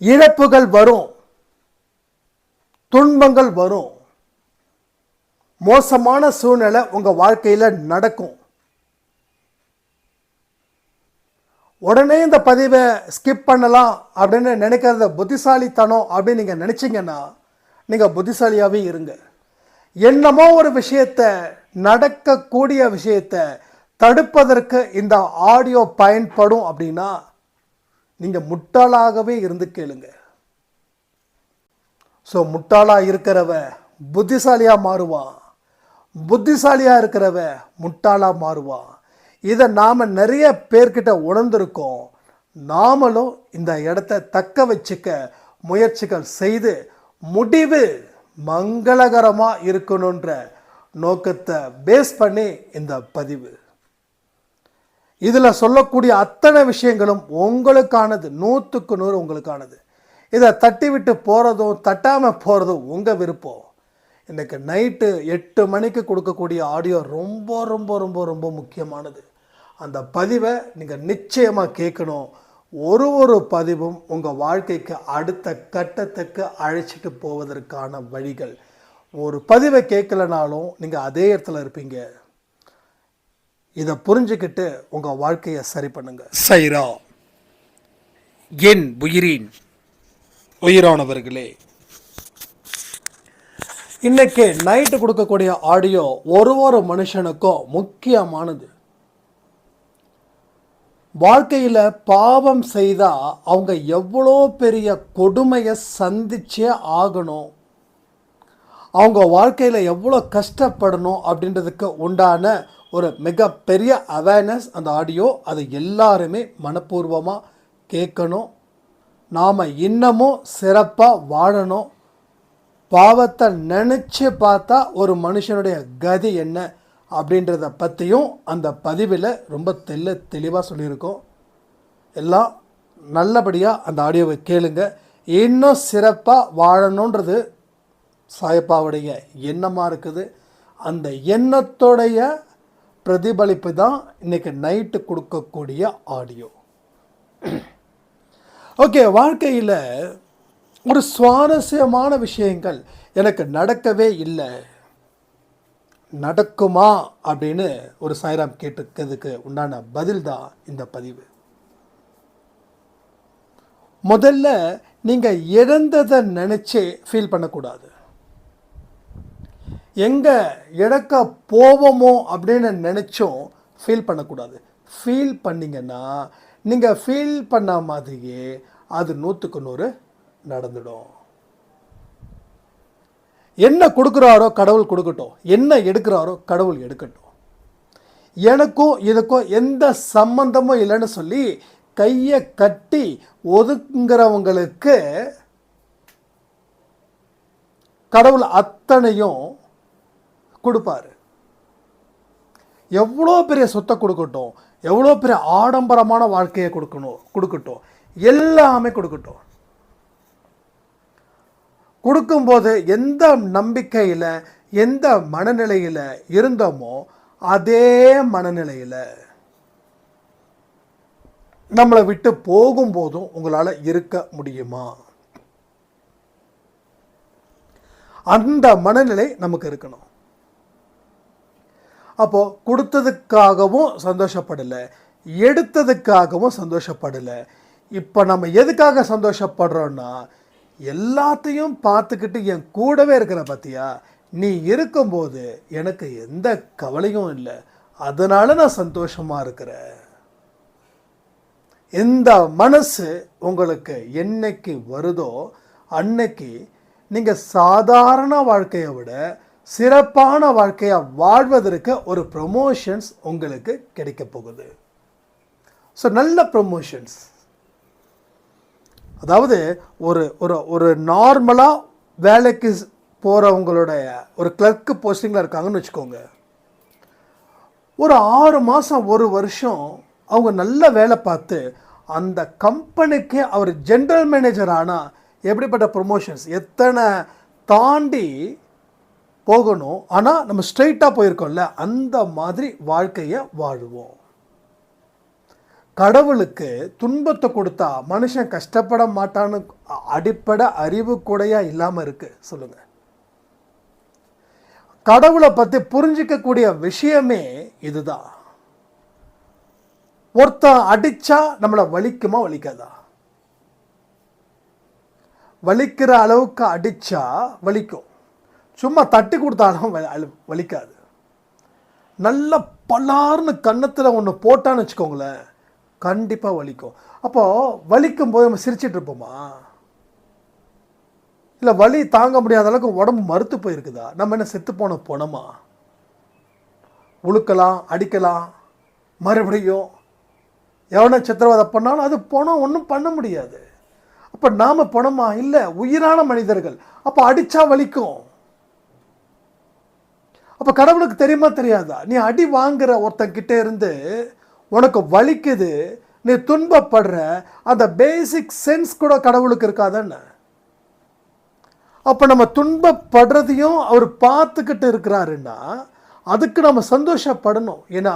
இழப்புகள் வரும். துன்பங்கள் வரும். மோசமான சூழ்நிலை உங்க வாழ்க்கையில் நடக்கும். உடனே இந்த பதிவை ஸ்கிப் பண்ணலாம் அப்படின்னு நினைக்கிறத புத்திசாலித்தனம் அப்படின்னு நீங்கள் நினச்சிங்கன்னா நீங்கள் புத்திசாலியாகவே இருங்க. என்னமோ ஒரு விஷயத்தை நடக்கக்கூடிய விஷயத்தை தடுப்பதற்கு இந்த ஆடியோ பயன்படும் அப்படின்னா நீங்கள் முட்டாளாகவே இருந்து கேளுங்க. ஸோ முட்டாளாக இருக்கிறவ புத்திசாலியாக மாறுவான் புத்திசாலியாக இருக்கிறவ முட்டாளாக மாறுவான் இதை நாம் நிறைய பேர்கிட்ட உணர்ந்திருக்கோம். நாமளும் இந்த இடத்த தக்க வச்சுக்க முயற்சிகள் செய்து முடிவு மங்களகரமாக இருக்கணுன்ற நோக்கத்தை பேஸ் பண்ணி இந்த பதிவு. இதில் சொல்லக்கூடிய அத்தனை விஷயங்களும் உங்களுக்கானது நூற்றுக்கு நூறு உங்களுக்கானது. இதை தட்டி விட்டு போகிறதும் தட்டாமல் போகிறதும் உங்கள் விருப்பம். இன்றைக்கு நைட்டு எட்டு மணிக்கு கொடுக்கக்கூடிய ஆடியோ ரொம்ப ரொம்ப ரொம்ப ரொம்ப முக்கியமானது. அந்த பதிவை நீங்கள் நிச்சயமாக கேட்கணும். ஒரு ஒரு பதிவும் உங்கள் வாழ்க்கைக்கு அடுத்த கட்டத்துக்கு அழைச்சிட்டு போவதற்கான வழிகள். ஒரு பதிவை கேட்கலனாலும் நீங்கள் அதே இடத்துல இருப்பீங்க. இதை புரிஞ்சுக்கிட்டு உங்கள் வாழ்க்கையை சரி பண்ணுங்க. சைரா என் உயிரின் உயிரானவர்களே. இன்னைக்கு நைட்டு கொடுக்கக்கூடிய ஆடியோ ஒரு ஒரு மனுஷனுக்கும் முக்கியமானது. வாழ்க்கையில் பாவம் செய்தால் அவங்க எவ்வளோ பெரிய கொடுமையை சந்திச்சே ஆகணும். அவங்க வாழ்க்கையில் எவ்வளோ கஷ்டப்படணும் அப்படின்றதுக்கு உண்டான ஒரு மிகப்பெரிய அவேர்னஸ் அந்த ஆடியோ அதை எல்லாருமே மனப்பூர்வமாக கேட்கணும். நாம் இன்னமும் சிறப்பாக வாழணும். பாவத்தை நினச்சி பார்த்தா ஒரு மனுஷனுடைய கதி என்ன அப்படின்றத பற்றியும் அந்த பதிவில் ரொம்ப தெல்ல தெளிவாக சொல்லியிருக்கோம். எல்லாம் நல்லபடியாக அந்த ஆடியோவை கேளுங்க. இன்னும் சிறப்பாக வாழணுன்றது சாயப்பாவுடைய எண்ணமாக இருக்குது. அந்த எண்ணத்தோடைய பிரதிபலிப்பு தான் இன்றைக்கி நைட்டு கொடுக்கக்கூடிய ஆடியோ ஓகே வாழ்க்கையில் ஒரு சுவாரஸ்யமான விஷயங்கள் எனக்கு நடக்கவே இல்லை. நடக்குமா அப்படின்னு ஒரு சாய்ராம் கேட்டுக்கிறதுக்கு உண்டான பதில் தான் இந்த பதிவு. முதல்ல நீங்கள் இழந்ததை நினச்சி ஃபீல் பண்ணக்கூடாது. எங்கே இழக்க போவோமோ அப்படின்னு நினச்சோம் ஃபீல் பண்ணக்கூடாது. ஃபீல் பண்ணிங்கன்னா நீங்கள் ஃபீல் பண்ண மாதிரியே அது நூற்றுக்கு நூறு நடந்துடும். என்ன கொடுக்குறாரோ கடவுள் கொடுக்கட்டும். என்ன எடுக்கிறாரோ கடவுள் எடுக்கட்டும். எனக்கும் இதுக்கும் எந்த சம்பந்தமும் இல்லைன்னு சொல்லி கையை கட்டி ஒதுங்குறவங்களுக்கு கடவுள் அத்தனையும் கொடுப்பாரு. எவ்வளோ பெரிய சொத்தை கொடுக்கட்டும் எவ்வளோ பெரிய ஆடம்பரமான வாழ்க்கையை கொடுக்கணும் கொடுக்கட்டும் எல்லாமே கொடுக்கட்டும். கொடுக்கும்போது எந்த நம்பிக்கையில் எந்த மனநிலையில் இருந்தோமோ அதே மனநிலையில் நம்மளை விட்டு போகும்போதும் உங்களால் இருக்க முடியுமா? அந்த மனநிலை நமக்கு இருக்கணும். அப்போது கொடுத்ததுக்காகவும் சந்தோஷப்படலை எடுத்ததுக்காகவும் சந்தோஷப்படலை. இப்போ நம்ம எதுக்காக சந்தோஷப்படுறோன்னா எல்லாத்தையும் பார்த்துக்கிட்டு என் கூடவே இருக்கிற பார்த்தியா நீ இருக்கும்போது எனக்கு எந்த கவலையும் இல்லை. அதனால நான் சந்தோஷமாக இருக்கிறேன். எந்த மனசு உங்களுக்கு என்னைக்கு வருதோ அன்னைக்கு நீங்கள் சாதாரண வாழ்க்கையை விட சிறப்பான வாழ்க்கையை வாழ்வதற்கு ஒரு ப்ரொமோஷன்ஸ் உங்களுக்கு கிடைக்க போகுது. ஸோ நல்ல ப்ரொமோஷன்ஸ் அதாவது ஒரு ஒரு ஒரு நார்மலாக வேலைக்கு போகிறவங்களுடைய ஒரு கிளர்க்கு போஸ்டிங்கில் இருக்காங்கன்னு வச்சுக்கோங்க. ஒரு ஆறு மாதம் ஒரு வருஷம் அவங்க நல்ல வேலை பார்த்து அந்த கம்பெனிக்கு அவர் ஜென்ரல் மேனேஜர் ஆனால் எப்படிப்பட்ட ப்ரொமோஷன்ஸ் எத்தனை தாண்டி போகணும். ஆனால் நம்ம ஸ்ட்ரைட்டாக போயிருக்கோம்ல அந்த மாதிரி வாழ்க்கையை வாழுவோம். கடவுளுக்கு துன்பத்தை கொடுத்தா மனுஷன் கஷ்டப்பட மாட்டான்னு அடிப்படை அறிவு கூடையா இல்லாமல் இருக்கு. சொல்லுங்க. கடவுளை பற்றி புரிஞ்சிக்கக்கூடிய விஷயமே இதுதான். ஒருத்தன் அடிச்சா நம்மளை வலிக்குமா வலிக்காதா? வலிக்கிற அளவுக்கு அடிச்சா வலிக்கும். சும்மா தட்டி கொடுத்தாலும் வ- வலிக்காது. நல்ல பல்லார்னு கன்னத்தில் ஒன்று போட்டான்னு வச்சுக்கோங்களேன் கண்டிப்பாக வலிக்கும். அப்போது வலிக்கும் போது நம்ம சிரிச்சிட்டு இருப்போமா? இல்லை வலி தாங்க முடியாத அளவுக்கு உடம்பு மறுத்து போயிருக்குதா? நம்ம என்ன செத்து போன போனோமா உழுக்கலாம் அடிக்கலாம் மறுபடியும் எவனை சித்திரவதை பண்ணாலும் அது போனால் ஒன்றும் பண்ண முடியாது. அப்போ நாம் பணமா? இல்லை உயிரான மனிதர்கள். அப்போ அடித்தா வலிக்கும். அப்போ கடவுளுக்கு தெரியுமா தெரியாதா? நீ அடி வாங்குற ஒருத்தன் கிட்டே இருந்து உனக்கு வலிக்குது நீ துன்பப்படுற அந்த பேசிக் சென்ஸ் கூட கடவுளுக்கு இருக்காதானே? அப்போ நம்ம துன்பப்படுறதையும் அவர் பார்த்துக்கிட்டு இருக்கிறாருன்னா அதுக்கு நம்ம சந்தோஷப்படணும். ஏன்னா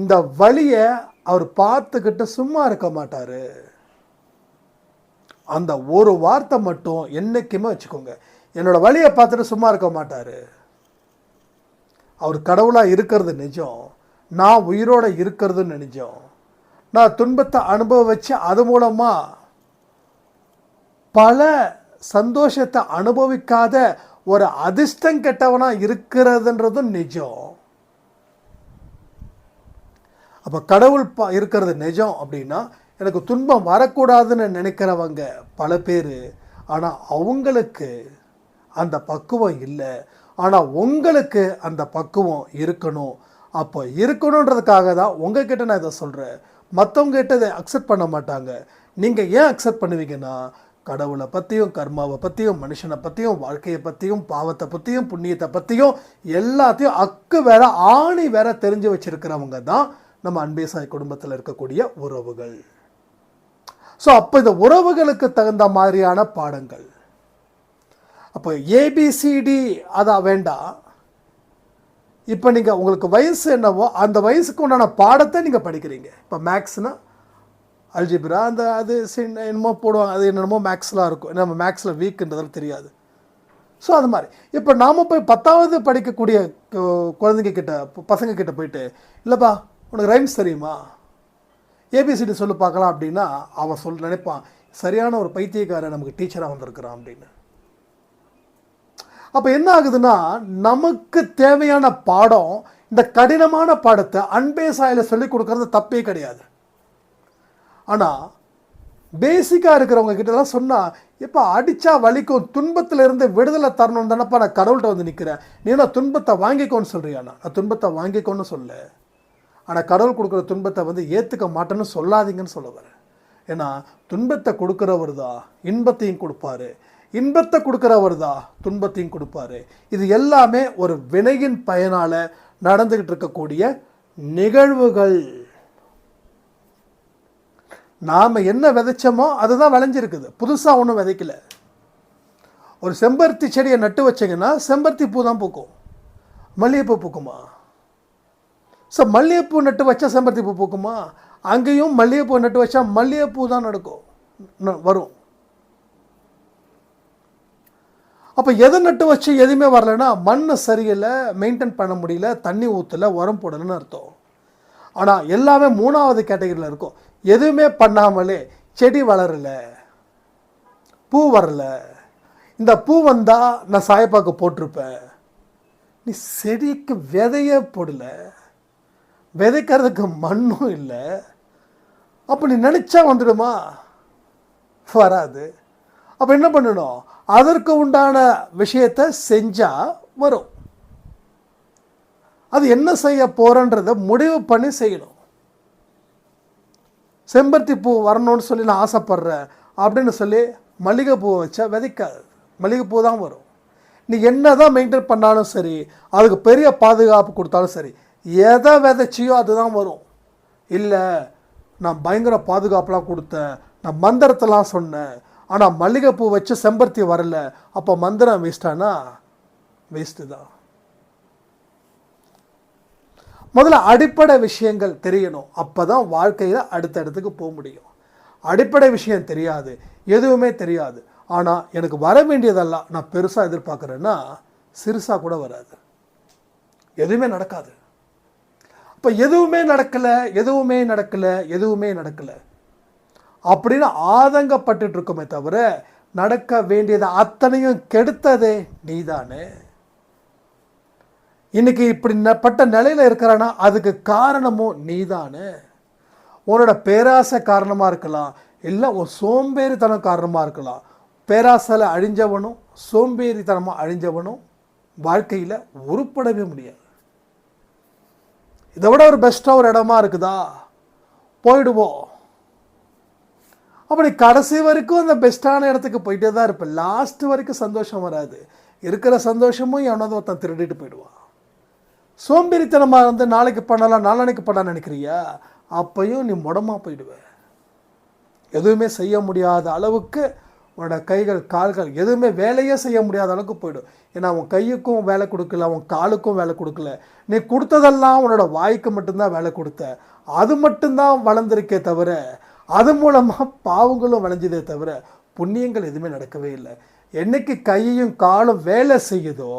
இந்த வழியை அவர் பார்த்துக்கிட்டு சும்மா இருக்க மாட்டார். அந்த ஒரு வார்த்தை மட்டும் என்றைக்குமே வச்சுக்கோங்க. என்னோட வழியை பார்த்துட்டு சும்மா இருக்க மாட்டார். அவர் கடவுளாக இருக்கிறது நிஜம். நான் உயிரோடு இருக்கிறதுன்னு நிஜம். நான் துன்பத்தை அனுபவிச்சு அது மூலமாக பல சந்தோஷத்தை அனுபவிக்காத ஒரு அதிர்ஷ்டம் கெட்டவனாக இருக்கிறதுன்றதும் நிஜம். அப்போ கடவுள் ப இருக்கிறது நிஜம் அப்படின்னா எனக்கு துன்பம் வரக்கூடாதுன்னு நினைக்கிறவங்க பல பேர். ஆனால் அவங்களுக்கு அந்த பக்குவம் இல்லை. ஆனால் உங்களுக்கு அந்த பக்குவம் இருக்கணும். அப்போ இருக்கணுன்றதுக்காக தான் உங்ககிட்ட நான் இதை சொல்கிறேன் மற்றவங்க கிட்ட இதை அக்செப்ட் பண்ண மாட்டாங்க. நீங்கள் ஏன் அக்செப்ட் பண்ணுவீங்கன்னா கடவுளை பற்றியும் கர்மாவை பற்றியும் மனுஷனை பற்றியும் வாழ்க்கையை பற்றியும் பாவத்தை பற்றியும் புண்ணியத்தை பற்றியும் எல்லாத்தையும் அக்கு வேற ஆணி வேற தெரிஞ்சு வச்சிருக்கிறவங்க தான் நம்ம அன்பேசாய் குடும்பத்தில் இருக்கக்கூடிய உறவுகள். ஸோ அப்போ இந்த உறவுகளுக்கு தகுந்த மாதிரியான பாடங்கள் அப்போ ஏபிசிடி அதான் வேண்டாம் இப்போ நீங்கள் உங்களுக்கு வயசு என்னவோ அந்த வயசுக்கு உண்டான பாடத்தை நீங்கள் படிக்கிறீங்க. இப்போ மேக்ஸ்னால் அல்ஜிபிரா அந்த அது சின்ன என்னமோ போடுவாங்க அது என்னென்னமோ மேக்ஸ்லாம் இருக்கும். நம்ம மேக்ஸில் வீக்குன்றதால தெரியாது. ஸோ அது மாதிரி. இப்போ நாம் போய் பத்தாவது படிக்கக்கூடிய கு- குழந்தைங்க கிட்ட பசங்க கிட்ட போயிட்டு இல்லைப்பா உனக்கு ரைம்ஸ் தெரியுமா? ஏபிசிடி சொல்லி பார்க்கலாம் அப்படின்னா அவன் சொல் நினைப்பான் சரியான ஒரு பைத்தியக்காரன் நமக்கு டீச்சராக வந்திருக்கிறான் அப்படின்னு. அப்போ என்ன ஆகுதுன்னா நமக்கு தேவையான பாடம் இந்த கடினமான பாடத்தை அன்பே சாயில் சொல்லி கொடுக்கறது தப்பே கிடையாது. ஆனால் பேசிக்காக இருக்கிறவங்க கிட்டலாம் சொன்னால் இப்போ அடித்தா வலிக்கும் துன்பத்தில் இருந்து விடுதலை தரணும் தானப்பா நான் கடவுள்கிட்ட வந்து நிற்கிறேன் நீ நான் துன்பத்தை வாங்கிக்கோன்னு சொல்கிறியா நான் நான் துன்பத்தை வாங்கிக்கோன்னு சொல்ல ஆனால் கடவுள் கொடுக்குற துன்பத்தை வந்து ஏற்றுக்க மாட்டேன்னு சொல்லாதீங்கன்னு சொல்ல வரேன். ஏன்னா துன்பத்தை கொடுக்குறவர் தான் இன்பத்தையும் கொடுப்பாரு. இன்பத்தை கொடுக்குறவர் தான் துன்பத்தையும் கொடுப்பாரு. இது எல்லாமே ஒரு வினையின் பயனால நடந்துக்கிட்டு இருக்கக்கூடிய நிகழ்வுகள். நாம் என்ன விதைச்சோமோ அதுதான் விளைஞ்சிருக்குது. புதுசாக ஒன்றும் விதைக்கல. ஒரு செம்பருத்தி செடியை நட்டு வச்சீங்கன்னா செம்பருத்தி பூ தான் பூக்கும். மல்லிகைப்பூ பூக்குமா? ஸோ மல்லிகைப்பூ நட்டு வச்சா செம்பருத்தி பூ பூக்குமா? அங்கேயும் மல்லிகைப்பூ நட்டு வச்சா மல்லிகைப்பூ தான் நடக்கும். வரும். அப்போ எதை நட்டு வச்சு எதுவுமே வரலைன்னா மண் சரியில்லை மெயின்டைன் பண்ண முடியல தண்ணி ஊற்றலை உரம் போடலைன்னு அர்த்தம். ஆனால் எல்லாமே மூணாவது கேட்டகரியில் இருக்கும். எதுவுமே பண்ணாமலே செடி வளரல பூ வரல. இந்த பூ வந்தால் நான் சாயப்பாக்கு போட்டிருப்பேன். நீ செடிக்கு விதையே போடல. விதைக்கிறதுக்கு மண்ணும் இல்லை. அப்போ நீ நினச்சா வந்துடுமா? வராது. அப்போ என்ன பண்ணணும்? அதற்கு உண்டான விஷயத்தை செஞ்சால் வரும். அது என்ன செய்ய போகிறன்றதை முடிவு பண்ணி செய்யணும். செம்பருத்தி பூ வரணும்னு சொல்லி நான் ஆசைப்பட்றேன் அப்படின்னு சொல்லி மல்லிகைப்பூவை வச்சா விதைக்காது. மல்லிகைப்பூ தான் வரும். நீ என்ன தான் மெயின்டைன் பண்ணாலும் சரி அதுக்கு பெரிய பாதுகாப்பு கொடுத்தாலும் சரி எதை விதைச்சியோ அதுதான் வரும். இல்லை நான் பயங்கர பாதுகாப்பெலாம் கொடுத்தேன் நான் மந்திரத்தெல்லாம் சொன்னேன் ஆனால் மல்லிகைப்பூ வச்சு செம்பருத்தி வரல. அப்போ மந்திரம் வேஸ்டானா வேஸ்ட்டு தான். முதல்ல அடிப்படை விஷயங்கள் தெரியணும். அப்போ தான் வாழ்க்கையில் அடுத்த இடத்துக்கு போக முடியும். அடிப்படை விஷயம் தெரியாது. எதுவுமே தெரியாது. ஆனால் எனக்கு வர வேண்டியதெல்லாம் நான் பெருசாக எதிர்பார்க்குறேன்னா சிறுசாக கூட வராது. எதுவுமே நடக்காது. அப்போ எதுவுமே நடக்கலை எதுவுமே நடக்கலை எதுவுமே நடக்கலை. அப்படின்னு ஆதங்கப்பட்டு இருக்குமே தவிர நடக்க வேண்டியது அத்தனையும் கெடுத்ததே நீதானே? இன்னைக்கு இப்படி ந- பட்ட நிலையில் இருக்கிறானா அதுக்கு காரணமும் நீதானே? உன்னோட பேராசை காரணமாக இருக்கலாம் இல்லை உன் சோம்பேறித்தனம் காரணமாக இருக்கலாம். பேராசையில் அழிஞ்சவனும் சோம்பேறித்தனமாக அழிஞ்சவனும் வாழ்க்கையில் உருப்படவே முடியாது. இதை விட ஒரு பெஸ்ட்டாக ஒரு இடமா இருக்குதா? போயிடுவோம். அப்படி கடைசி வரைக்கும் அந்த பெஸ்ட்டான இடத்துக்கு போயிட்டே தான் இருப்பேன். லாஸ்ட் வரைக்கும் சந்தோஷம் வராது. இருக்கிற சந்தோஷமும் எவனாவது ஒருத்தன் திருடிட்டு போயிடுவான். சோம்பேறித்தனமாக வந்து நாளைக்கு பண்ணலாம் நாளானைக்கு பண்ணலாம் நினைக்கிறியா? அப்பையும் நீ முடமாக போயிடுவேன் எதுவுமே செய்ய முடியாத அளவுக்கு உன்னோட கைகள் கால்கள் எதுவுமே வேலையே செய்ய முடியாத அளவுக்கு போயிடும். ஏன்னா அவன் கையுக்கும் வேலை கொடுக்கல அவன் காலுக்கும் வேலை கொடுக்கல. நீ கொடுத்ததெல்லாம் உன்னோட வாய்க்கு மட்டும்தான் வேலை கொடுத்த. அது மட்டும்தான் வளர்ந்துருக்கே தவிர அது மூலமாக பாவங்களும் விளைஞ்சதே தவிர புண்ணியங்கள் எதுவுமே நடக்கவே இல்லை. என்னைக்கு கையையும் காலும் வேலை செய்யுதோ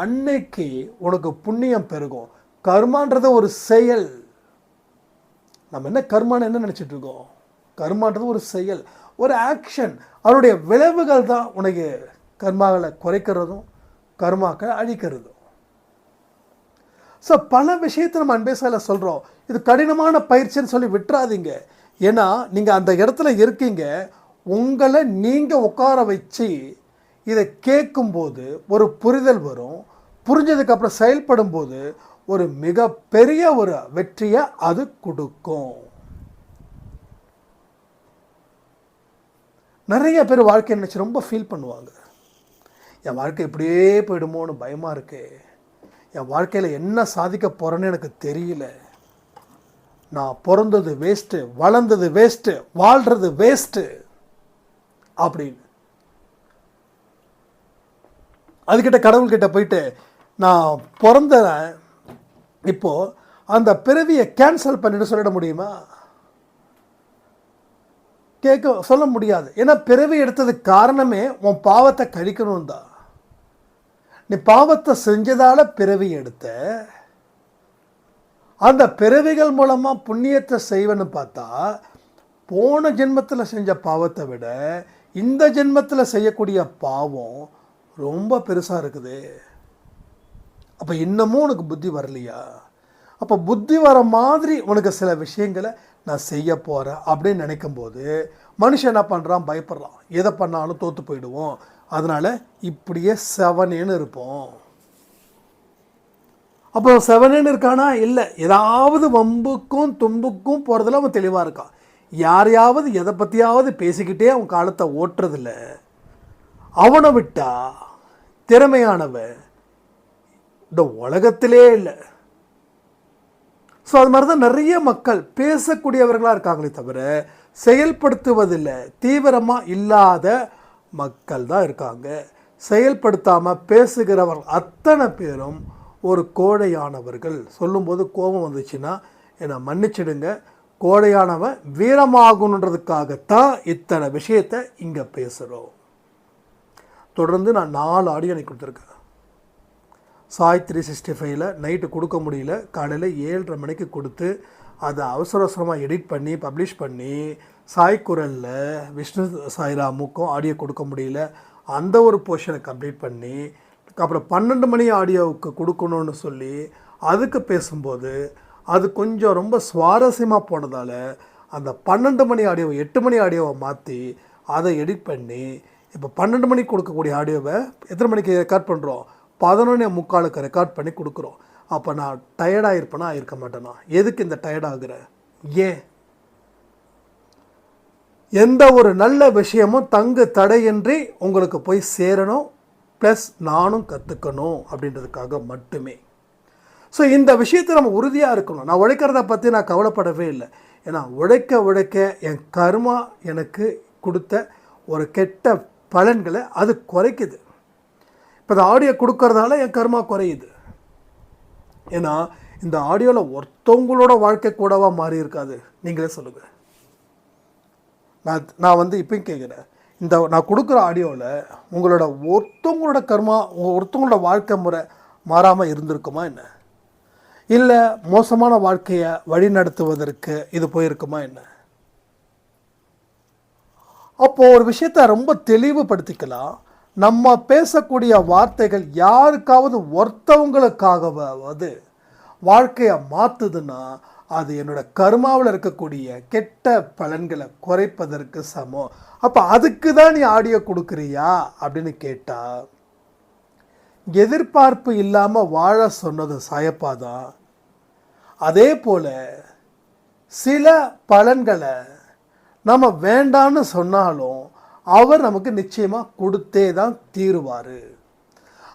அன்னைக்கு உனக்கு புண்ணியம் பெருகும். கர்மான்றது ஒரு செயல். நம்ம என்ன கர்மான்னு என்ன நினச்சிட்டு இருக்கோம்? கர்மான்றது ஒரு செயல். ஒரு ஆக்ஷன் அதனுடைய விளைவுகள் தான் உனக்கு கர்மாக்களை குறைக்கிறதும் கர்மாக்களை அழிக்கிறதும். ஸோ பல விஷயத்தை நம்ம அன்பேசால சொல்கிறோம் இது கடினமான பயிற்சின்னு சொல்லி விட்டுறாதீங்க. ஏன்னா நீங்கள் அந்த இடத்துல இருக்கீங்க உங்களை நீங்கள் உட்கார வச்சு இதை கேட்கும்போது ஒரு புரிதல் வரும். புரிஞ்சதுக்கப்புறம் செயல்படும் போது ஒரு மிகப்பெரிய ஒரு வெற்றியை அது கொடுக்கும். நிறைய பேர் வாழ்க்கையை நினச்சி ரொம்ப ஃபீல் பண்ணுவாங்க. என் வாழ்க்கை இப்படியே போயிடுமோன்னு பயமாக இருக்கு. என் வாழ்க்கையில் என்ன சாதிக்க போகிறேன்னு எனக்கு தெரியல. நான் பிறந்தது வேஸ்ட்டு வளர்ந்தது வேஸ்ட்டு வாழ்கிறது வேஸ்ட்டு அப்படின்னு. அதுக்கிட்ட கடவுள்கிட்ட போயிட்டு நான் பிறந்தேன் இப்போது அந்த பிறவியை கேன்சல் பண்ணிட்டு சொல்லிட முடியுமா? கேட்க சொல்ல முடியாது. ஏன்னா பிறவி எடுத்ததுக்கு காரணமே உன் பாவத்தை கழிக்கணும் தான் நீ பாவத்தை செஞ்சதால் பிறவி எடுத்த அந்த பிறவிகள் மூலமாக புண்ணியத்தை செய்வேன்னு பார்த்தா போன ஜென்மத்தில் செஞ்ச பாவத்தை விட இந்த ஜென்மத்தில் செய்யக்கூடிய பாவம் ரொம்ப பெருசாக இருக்குது. அப்போ இன்னமும் உனக்கு புத்தி வரலையா? அப்போ புத்தி வர மாதிரி உனக்கு சில விஷயங்களை நான் செய்ய போகிறேன் அப்படின்னு நினைக்கும்போது மனுஷன் என்ன பண்ணுறான் பயப்படுறான். எதை பண்ணாலும் தோற்று போயிடுவோம். அதனால் இப்படியே செவனேன்னு இருப்போம். அப்போ செவனன் இருக்கானா? இல்லை. ஏதாவது வம்புக்கும் தும்புக்கும் போகிறதுல அவன் தெளிவாக இருக்கான். யாரையாவது எதை பற்றியாவது பேசிக்கிட்டே அவன் காலத்தை ஓட்டுறதில்ல. அவனை விட்டா திறமையானவன் இந்த உலகத்திலே இல்லை. ஸோ அது மாதிரி தான் நிறைய மக்கள் பேசக்கூடியவர்களாக இருக்காங்களே தவிர செயல்படுத்துவதில்லை தீவிரமாக இல்லாத மக்கள் தான் இருக்காங்க. செயல்படுத்தாமல் பேசுகிறவர்கள் அத்தனை பேரும் ஒரு கோழையானவர்கள் சொல்லும்போது கோபம் வந்துச்சுன்னா என்னை மன்னிச்சிடுங்க. கோழையானவன் வீரமாகணுன்றதுக்காகத்தான் இத்தனை விஷயத்தை இங்கே பேசுகிறோம் தொடர்ந்து நான் நாலு ஆடியோ எனக்கு கொடுத்துருக்கேன். சாய் த்ரீ சிக்ஸ்டி ஃபைவ்ல நைட்டு கொடுக்க முடியல. காலையில் ஏழரை மணிக்கு கொடுத்து அதை அவசர அவசரமாக எடிட் பண்ணி பப்ளிஷ் பண்ணி சாய் குரலில் விஷ்ணு சாய்ராமுக்கும் ஆடியோ கொடுக்க முடியல. அந்த ஒரு போர்ஷனை கம்ப்ளீட் பண்ணி அப்புறம் பன்னெண்டு மணி ஆடியோவுக்கு கொடுக்கணும்னு சொல்லி அதுக்கு பேசும்போது அது கொஞ்சம் ரொம்ப சுவாரஸ்யமாக போனதால் அந்த பன்னெண்டு மணி ஆடியோவை எட்டு மணி ஆடியோவை மாற்றி அதை எடிட் பண்ணி இப்போ பன்னெண்டு மணிக்கு கொடுக்கக்கூடிய ஆடியோவை எத்தனை மணிக்கு ரெக்கார்ட் பண்ணுறோம் பதினொன்னே முக்காலுக்கு ரெக்கார்ட் பண்ணி கொடுக்குறோம். அப்போ நான் டயர்டாக இருப்பேனா இருக்க மாட்டேனா? எதுக்கு இந்த டயர்ட் ஏன்? எந்த ஒரு நல்ல விஷயமும் தங்கு தடையின்றி உங்களுக்கு போய் சேரணும். ப்ளஸ் நானும் கற்றுக்கணும் அப்படின்றதுக்காக மட்டுமே. ஸோ இந்த விஷயத்தை நம்ம உறுதியாக இருக்கணும். நான் உழைக்கிறத பற்றி நான் கவலைப்படவே இல்லை. ஏன்னா உழைக்க உழைக்க என் கர்மா எனக்கு கொடுத்த ஒரு கெட்ட பலன்களை அது குறைக்குது. இப்போ இந்த ஆடியோ கொடுக்கறதால என் கர்மா குறையுது. ஏன்னா இந்த ஆடியோவில் ஒருத்தவங்களோட வாழ்க்கை கூடவா மாறி இருக்காது. நீங்களே சொல்லுங்கள் நான் நான் வந்து இப்பயும் கேட்குறேன் இந்த நான் கொடுக்குற ஆடியோவில் உங்களோட ஒருத்தவங்களோட கர்மா உங்கள் ஒருத்தவங்களோட வாழ்க்கை முறை மாறாமல் இருந்திருக்குமா என்ன? இல்லை மோசமான வாழ்க்கையை வழி நடத்துவதற்கு இது போயிருக்குமா என்ன? அப்போது ஒரு விஷயத்தை ரொம்ப தெளிவுபடுத்திக்கலாம். நம்ம பேசக்கூடிய வார்த்தைகள் யாருக்காவது ஒருத்தவங்களுக்காகவாவது வாழ்க்கையை மாற்றுதுன்னா அது என்னோட கர்மாவில் இருக்கக்கூடிய கெட்ட பலன்களை குறைப்பதற்கு சமம். அப்போ அதுக்கு தான் நீ ஆடியோ கொடுக்குறியா? அப்படின்னு கேட்டால் எதிர்பார்ப்பு இல்லாமல் வாழ சொன்னது சாயப்பா தான். அதே போல் சில பலன்களை நம்ம வேண்டான்னு சொன்னாலும் அவர் நமக்கு நிச்சயமாக கொடுத்தே தான் தீருவார்.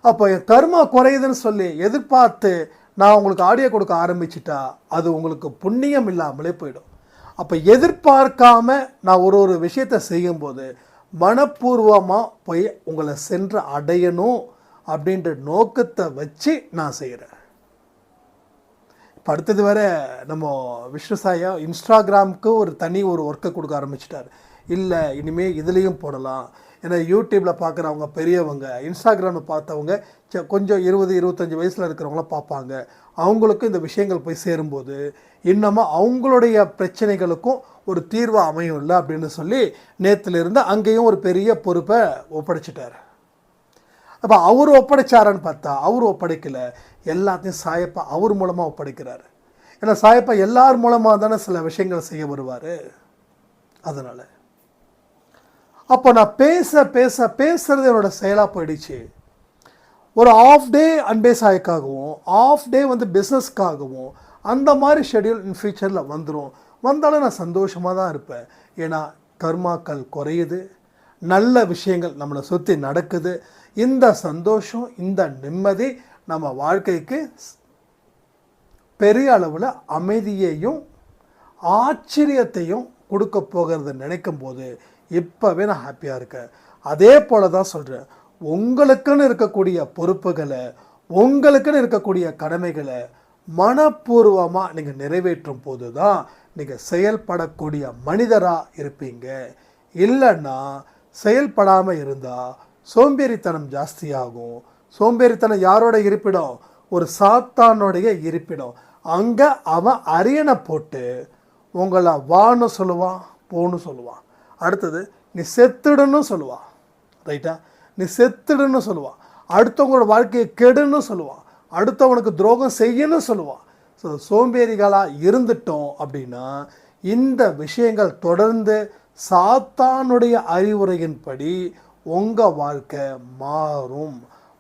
அப்போ என் கர்மா குறையுதுன்னு சொல்லி எதிர்பார்த்து நான் உங்களுக்கு ஆடியோ கொடுக்க ஆரம்பிச்சிட்டா அது உங்களுக்கு புண்ணியம் இல்லாமலே போயிடும். அப்போ எதிர்பார்க்காம நான் ஒரு ஒரு விஷயத்தை செய்யும்போது மனப்பூர்வமாக போய் உங்களை சென்று அடையணும் அப்படின்ற நோக்கத்தை வச்சு நான் செய்கிறேன் இப்போ அடுத்தது வேற நம்ம விஷ்ணு சாயா இன்ஸ்டாகிராமுக்கு ஒரு தனி ஒரு ஒர்க்கை கொடுக்க ஆரம்பிச்சிட்டார். இல்லை இனிமேல் இதுலேயும் போடலாம். ஏன்னா யூடியூப்பில் பார்க்குறவங்க பெரியவங்க இன்ஸ்டாகிராமில் பார்த்தவங்க ச- கொஞ்சம் இருபது இருபத்தஞ்சி வயசில் இருக்கிறவங்களாம் பார்ப்பாங்க. அவங்களுக்கும் இந்த விஷயங்கள் போய் சேரும்போது இன்னமும் அவங்களுடைய பிரச்சனைகளுக்கும் ஒரு தீர்வு அமையும் இல்லை அப்படின்னு சொல்லி நேற்றுலேருந்து அங்கேயும் ஒரு பெரிய பொறுப்பை ஒப்படைச்சிட்டார். அப்போ அவர் ஒப்படைச்சாரான்னு பார்த்தா அவர் ஒப்படைக்கலை. எல்லாத்தையும் சாயப்பா அவர் மூலமாக ஒப்படைக்கிறாரு. ஏன்னா சாயப்பா எல்லார் மூலமாக தானே சில விஷயங்கள் செய்ய வருவார். அதனால். அப்போ நான் பேச பேச பேசுகிறது என்னோட செயலாக போயிடுச்சு. ஒரு ஆஃப் டே அன்பே சாய்க்காகவும் ஆஃப் டே வந்து பிஸ்னஸ்க்காகவும் அந்த மாதிரி ஷெட்யூல் இன் ஃபியூச்சரில் வந்துடும் வந்தாலும் நான் சந்தோஷமாக தான் இருப்பேன். ஏன்னா கர்மாக்கள் குறையுது. நல்ல விஷயங்கள் நம்மளை சுற்றி நடக்குது. இந்த சந்தோஷம் இந்த நிம்மதி நம்ம வாழ்க்கைக்கு பெரிய அளவில் அமைதியையும் ஆச்சரியத்தையும் கொடுக்க போகிறத நினைக்கும் போது இப்போவே நான் ஹாப்பியாக இருக்கேன். அதே போல தான் சொல்கிறேன் உங்களுக்குன்னு இருக்கக்கூடிய பொறுப்புகளை உங்களுக்குன்னு இருக்கக்கூடிய கடமைகளை மனப்பூர்வமாக நீங்கள் நிறைவேற்றும் போது தான் நீங்கள் செயல்படக்கூடிய மனிதராக இருப்பீங்க. இல்லைன்னா செயல்படாமல் இருந்தால் சோம்பேறித்தனம் ஜாஸ்தியாகும். சோம்பேறித்தனம் யாரோட இருப்பிடம்? ஒரு சாத்தானுடைய இருப்பிடம். அங்கே அவன் அரியணை போட்டு உங்களை வான்னு சொல்லுவான் போன்னு சொல்லுவான். அடுத்தது நீ செத்துடுன்னு சொல்லுவான் ரைட்டா நீ செத்துடுன்னு சொல்லுவான் அடுத்தவங்களோட வாழ்க்கையை கெடுன்னு சொல்லுவான் அடுத்தவனுக்கு துரோகம் செய்யணும் சொல்லுவான் ஸோ சோம்பேறிகளாக இருந்துட்டோம் அப்படின்னா இந்த விஷயங்கள் தொடர்ந்து சாத்தானுடைய அறிவுரையின்படி உங்கள் வாழ்க்கை மாறும்.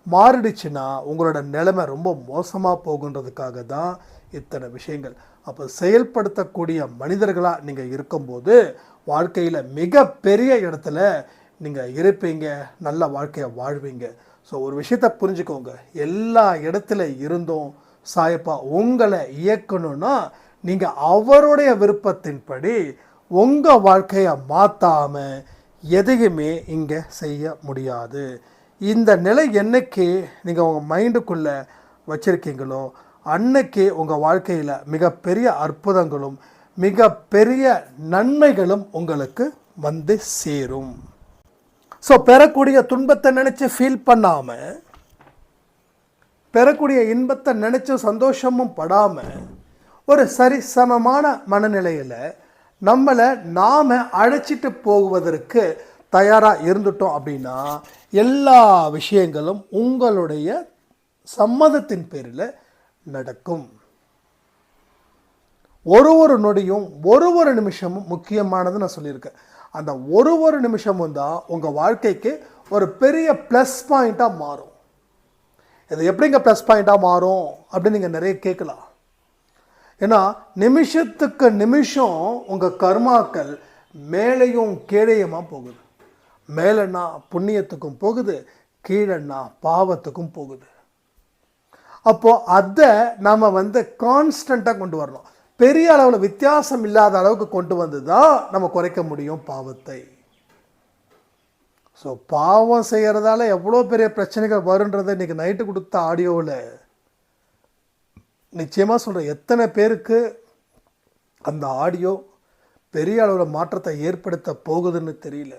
மாறிடுச்சுன்னா உங்களோட நிலைமை ரொம்ப மோசமாக போகுன்றதுக்காக தான் இத்தனை விஷயங்கள். அப்போ செயல்படுத்தக்கூடிய மனிதர்களாக நீங்கள் இருக்கும்போது வாழ்க்கையில் மிகப்பெரிய இடத்துல நீங்கள் இருப்பீங்க நல்ல வாழ்க்கையை வாழ்வீங்க. ஸோ ஒரு விஷயத்தை புரிஞ்சுக்கோங்க. எல்லா இடத்துல இருந்தும் சாயப்பா உங்களை இயக்கணும்னா நீங்கள் அவருடைய விருப்பத்தின்படி உங்கள் வாழ்க்கையை மாற்றாமல் எதையுமே இங்கே செய்ய முடியாது. இந்த நிலை என்னைக்கு நீங்கள் உங்கள் மைண்டுக்குள்ளே வச்சுருக்கீங்களோ அன்னைக்கு உங்கள் வாழ்க்கையில் மிகப்பெரிய அற்புதங்களும் மிகப்பெரிய நன்மைகளும் உங்களுக்கு வந்து சேரும். ஸோ பெறக்கூடிய துன்பத்தை நினச்சி ஃபீல் பண்ணாமல் பெறக்கூடிய இன்பத்தை நினச்சி சந்தோஷமும் படாமல் ஒரு சரிசமமான மனநிலையில் நம்மளை நாம் அழைச்சிட்டு போவதற்கு தயாராக இருந்துட்டோம் அப்படின்னா எல்லா விஷயங்களும் உங்களுடைய சம்மதத்தின் பேரில் நடக்கும். ஒரு ஒரு நொடியும் ஒரு ஒரு நிமிஷமும் முக்கியமானது நான் சொல்லியிருக்கேன். அந்த ஒரு ஒரு நிமிஷமும் தான் உங்கள் வாழ்க்கைக்கு ஒரு பெரிய ப்ளஸ் பாயிண்ட்டாக மாறும். இது எப்படிங்க ப்ளஸ் பாயிண்ட்டாக மாறும் அப்படின்னு நீங்கள் நிறைய கேட்கலாம். ஏன்னா நிமிஷத்துக்கு நிமிஷம் உங்கள் கர்மாக்கள் மேலேயும் கீழேயுமா போகுது. மேலேன்னா புண்ணியத்துக்கும் போகுது கீழேன்னா பாவத்துக்கும் போகுது. அப்போது அதை நாம் வந்து கான்ஸ்டண்ட்டாக கொண்டு வரணும். பெரிய அளவில் வித்தியாசம் இல்லாத அளவுக்கு கொண்டு வந்து தான் நம்ம குறைக்க முடியும் பாவத்தை. ஸோ பாவம் செய்கிறதால எவ்வளோ பெரிய பிரச்சனைகள் வருன்றதை இன்றைக்கி நைட்டு கொடுத்த ஆடியோவில் நிச்சயமாக சொல்கிறேன் எத்தனை பேருக்கு அந்த ஆடியோ பெரிய அளவில் மாற்றத்தை ஏற்படுத்த போகுதுன்னு தெரியல.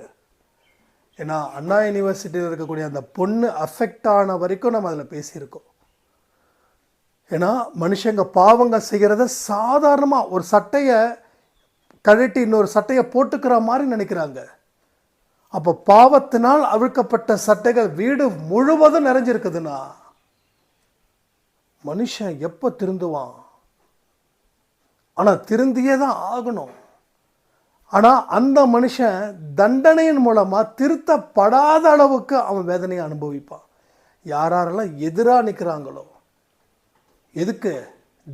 ஏன்னா அண்ணா யூனிவர்சிட்டியில் இருக்கக்கூடிய அந்த பொண்ணு அஃபெக்ட் ஆன வரைக்கும் நம்ம அதில் பேசியிருக்கோம். ஏன்னா மனுஷங்க பாவங்க செய்கிறத சாதாரணமாக ஒரு சட்டையை கழட்டி இன்னொரு சட்டையை போட்டுக்கிற மாதிரி நினைக்கிறாங்க. அப்போ பாவத்தினால் அவிழ்க்கப்பட்ட சட்டைகள் வீடு முழுவதும் நிறைஞ்சிருக்குதுன்னா மனுஷன் எப்போ திருந்துவான்? ஆனால் திருந்தியே தான் ஆகணும். ஆனால் அந்த மனுஷன் தண்டனையின் மூலமாக திருத்தப்படாத அளவுக்கு அவன் வேதனையை அனுபவிப்பான். யாரெல்லாம் எதிராக நிற்கிறாங்களோ எதுக்கு?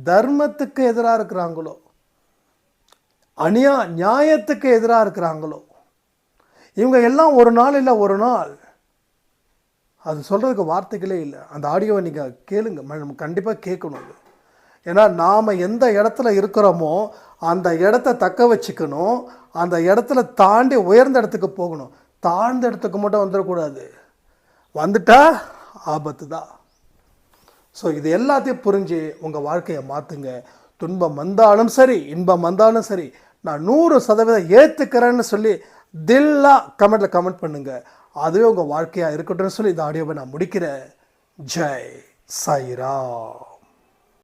தர்மத்துக்கு எதிராக இருக்கிறாங்களோ அநியா நியாயத்துக்கு எதிராக இருக்கிறாங்களோ இவங்க எல்லாம் ஒரு நாள் இல்லை ஒரு நாள். அது சொல்கிறதுக்கு வார்த்தைகளே இல்லை. அந்த ஆடியோவை நீங்கள் கேளுங்க. நம்ம கண்டிப்பாக கேட்கணும் அது. ஏன்னா நாம் எந்த இடத்துல இருக்கிறோமோ அந்த இடத்த தக்க வச்சுக்கணும். அந்த இடத்துல தாண்டி உயர்ந்த இடத்துக்கு போகணும். தாழ்ந்த இடத்துக்கு மட்டும் வந்துடக்கூடாது. வந்துட்டா ஆபத்து தான் ஸோ இது எல்லாத்தையும் புரிஞ்சு உங்கள் வாழ்க்கையை மாற்றுங்க துன்பம் வந்தாலும் சரி இன்பம் வந்தாலும் சரி நான் நூறு சதவீதம் ஏற்றுக்கிறேன்னு சொல்லி தில்லா கமெண்ட்டில் கமெண்ட் பண்ணுங்கள் அதுவே உங்கள் வாழ்க்கையாக இருக்கட்டும்னு சொல்லி இந்த ஆடியோவை நான் முடிக்கிறேன். ஜெய் சாய்ரா